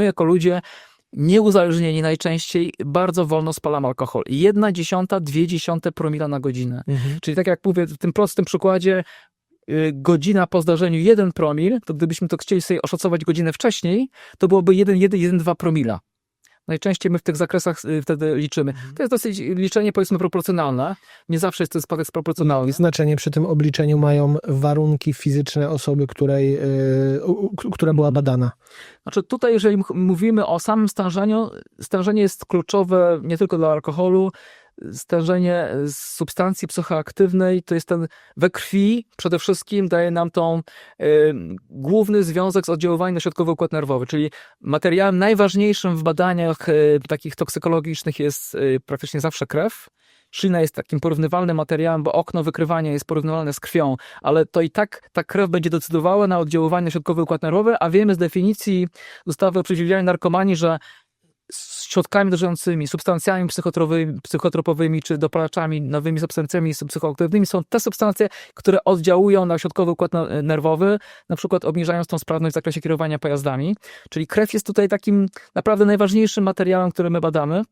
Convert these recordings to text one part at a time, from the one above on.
My jako ludzie nieuzależnieni najczęściej bardzo wolno spalamy alkohol. Jedna dziesiąta, dwie dziesiąte promila na godzinę. Mhm. Czyli tak jak mówię, w tym prostym przykładzie y, godzina po zdarzeniu 1 promil, to gdybyśmy to chcieli sobie oszacować godzinę wcześniej, to byłoby 1,1-1,2 promila. Najczęściej my w tych zakresach y, wtedy liczymy. To jest dosyć liczenie powiedzmy proporcjonalne. Nie zawsze jest ten spadek proporcjonalny. Znaczenie przy tym obliczeniu mają warunki fizyczne osoby, której, u- która była badana. Znaczy tutaj, jeżeli mówimy o samym stężeniu, stężenie jest kluczowe nie tylko dla alkoholu, stężenie substancji psychoaktywnej to jest ten we krwi przede wszystkim daje nam tą y, główny związek z oddziaływaniem na środkowy układ nerwowy, czyli materiałem najważniejszym w badaniach y, takich toksykologicznych jest y, praktycznie zawsze krew. Ślina jest takim porównywalnym materiałem, bo okno wykrywania jest porównywalne z krwią, ale to i tak ta krew będzie decydowała na oddziaływanie na środkowy układ nerwowy, a wiemy z definicji ustawy o przeciwdziałaniu narkomanii, że środkami drżącymi, substancjami psychotropowymi czy dopalaczami, nowymi substancjami psychoaktywnymi są te substancje, które oddziałują na środkowy układ nerwowy, na przykład obniżając tą sprawność w zakresie kierowania pojazdami. Czyli krew jest tutaj takim naprawdę najważniejszym materiałem, który my badamy.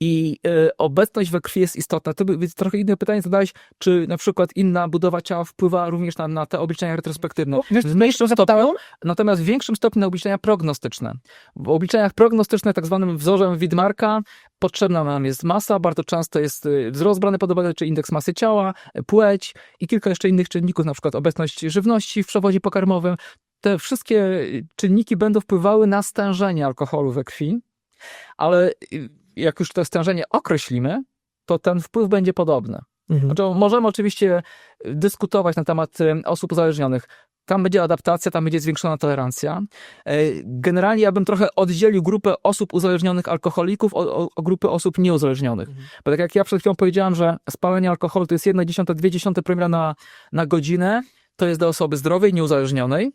I y, obecność we krwi jest istotna. To by, więc trochę inne pytanie zadałeś, czy na przykład inna budowa ciała wpływa również na, na te obliczenia retrospektywne. W mniejszym stopniu, natomiast w większym stopniu na obliczenia prognostyczne. W obliczeniach prognostycznych, tak zwanym wzorem Widmarka, potrzebna nam jest masa, bardzo często jest wzrost brany pod uwagę, czy indeks masy ciała, y, płeć i kilka jeszcze innych czynników, na przykład obecność żywności w przewodzie pokarmowym. Te wszystkie czynniki będą wpływały na stężenie alkoholu we krwi, ale jak już to stężenie określimy, to ten wpływ będzie podobny. Mhm. Znaczy, możemy oczywiście dyskutować na temat y, osób uzależnionych. Tam będzie adaptacja, tam będzie zwiększona tolerancja. E, Generalnie ja bym trochę oddzielił grupę osób uzależnionych alkoholików od, od, grupy osób nieuzależnionych. Bo tak jak ja przed chwilą powiedziałem, że spalenie alkoholu to jest 1,1-2 promila na, na godzinę, to jest dla osoby zdrowej, nieuzależnionej.